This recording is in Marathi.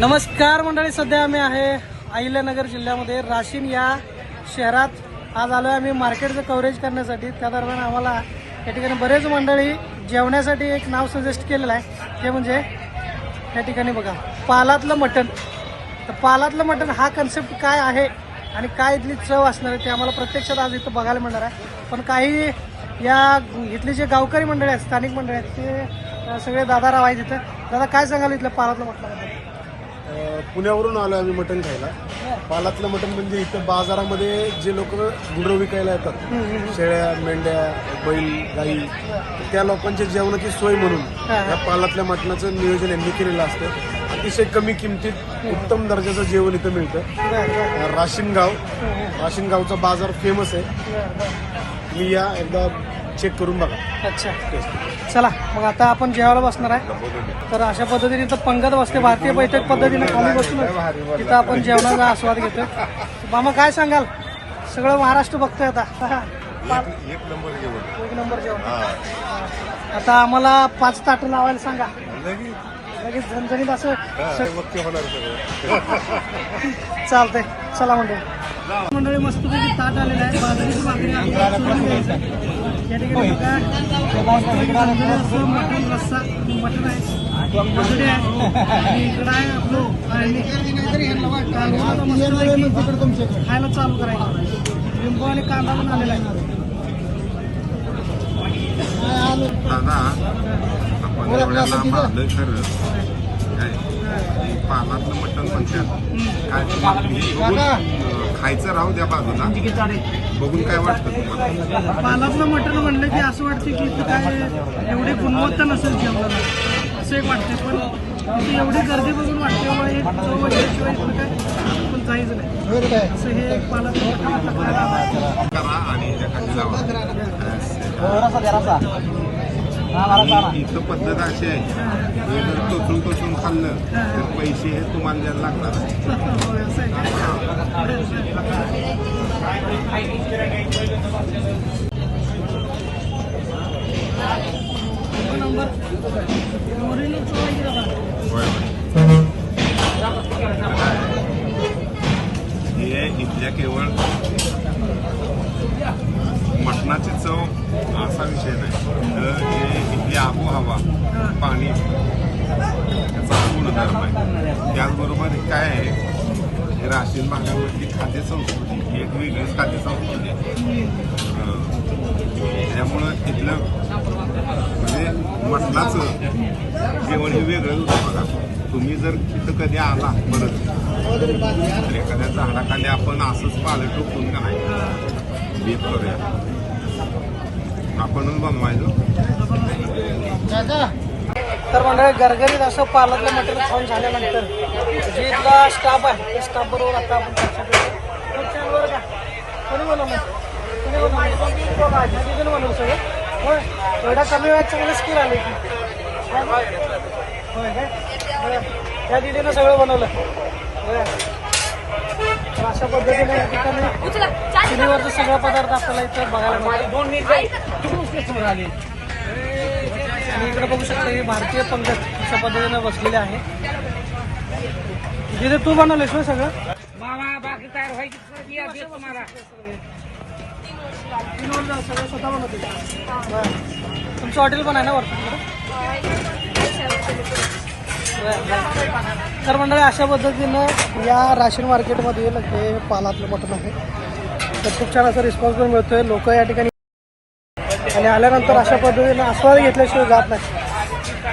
नमस्कार मंडळी सध्या आम्ही आहे अहिल्यानगर जिल्ह्यामध्ये. राशीन या शहरात आज आलो आम्ही मार्केटचं कव्हरेज करण्यासाठी. त्या दरम्यान आम्हाला या ठिकाणी बरेच मंडळी जेवण्यासाठी एक नाव सजेस्ट केलेलं आहे. ते म्हणजे या ठिकाणी बघा पालातलं मटण. तर पालातलं मटण हा कन्सेप्ट काय आहे आणि काय इथली चव असणार आहे ते आम्हाला प्रत्यक्षात आज इथं बघायला मिळणार आहे. पण काही या इथली जे गावकरी मंडळी आहेत स्थानिक मंडळी आहेत ते सगळे दादा राव आहेत इथं. दादा काय सांगाल इथलं पालातलं मटणाबद्दल? पुण्यावरून आलो आम्ही मटण खायला. पालातलं मटण म्हणजे इथं बाजारामध्ये जे लोक गुरं विकायला येतात शेळ्या मेंढ्या बैल गाई त्या लोकांच्या जेवणाची सोय म्हणून. या पालातल्या मटणाचं नियोजन यांनी केलेलं असतं. अतिशय कमी किमतीत उत्तम दर्जाचं जेवण इथं मिळतं. बरं, बरं, अ, राशीन गाव राशीन गावचा बाजार फेमस आहे. मी या एकदा चेक करून बघा. अच्छा. चला मग आता आपण जेवायला बसणार आहे. तर अशा पद्धतीने इथं पंगत बसते भारतीय बैठक पद्धतीने खाली बसून. तिथं आपण जेवणाचा आस्वाद घेतोय. मामा काय सांगाल? सगळं महाराष्ट्र बघतोय आता. एक नंबर जेवण. एक नंबर जेवण. आता आम्हाला पाच ताटं लावायला सांगा. लगेच. झणझणीत असं चालतंय. चला मंडळी. मंडळी मस्तपैकी ताट आलेलं आहे. बाजरीची भाकरी. या ठिकाणी असं मटण रस्सा मटण आहे. मजुरी आहे. आणि इकडं आहे आपलं खायला चालू करायचं. लिंबू आणि कांदा पण आलेला आहे. दादा आपण आलोय खरं. काय? पानातलं मटण म्हणतात काय तुम्ही बघून, अं, खायचं राहू द्या बाजूला. बघून काय वाटतं तुम्हाला? पालातलं मटण म्हणलं की असं वाटतं की इथं काय एवढी गुणवत्ता नसेल जेवणाला. असं एक वाटते पण एवढी गर्दी बघून वाटते एक पण जायचं नाही. असं हे आवडतं. करा लावा आणि इथं पद्धत अशी आहे. हे जर टोचून टोचून खाल्लं तर पैसे हे तुम्हाला द्यायला लागणार हे इथल्या केवळ मटणाची चव असा विषय नाही. तर हे इथली आबोहवा पाणी. याचा गुणधर्म आहे त्याचबरोबर काय आहे राशीन भागामधली खाद्य संस्कृती ही एक वेगळीच खाद्य संस्कृती आहे त्यामुळं तिथलं म्हणजे मटणाचं जेवण हे वेगळंच होतं बघा. तुम्ही जर तिथं कधी आला परत तर एखाद्या झाडाखाली आपण असंच पालं टोकून का नाही? बेत करूया. आपणच बनवायचं. तर मंडळी गरगरीत असं पालकलं मटेरियल खाऊन झाल्यानंतर जे इथला स्टाफ आहे त्या स्टाफ बरोबर आता आपण चर्चा करू का? कोणी कोणी तिथून बनवलं सगळं? होय. एवढ्या कमी वेळात चांगलं स्किल आले की होय काय? बरं. त्या दिदीनं सगळं बनवलं. अशा पद्धतीने या ठिकाणी चुलीवरचं सगळं पदार्थ आपल्याला इथं बघायला दोन मिनिट. आणि इकडे बघू शकता ही भारतीय पंगत अशा पद्धतीने बसलेले आहे. तिथे तू बनवलेस ना सगळं? मामा बाकी तयार व्हायची या देतो तुम्हाला. तीन वर जाऊ, सगळं स्वतः बनवते. बरं. तुमचं हॉटेल पण आहे ना वरती तर मंडळी अशा पद्धतीनं या राशन मार्केटमध्ये हे पालातलं मटण आहे. तर खूप छान असा रिस्पॉन्स पण मिळतोय. लोक या ठिकाणी आणि आल्यानंतर अशा पद्धतीनं आस्वाद घेतल्याशिवाय जात नाही.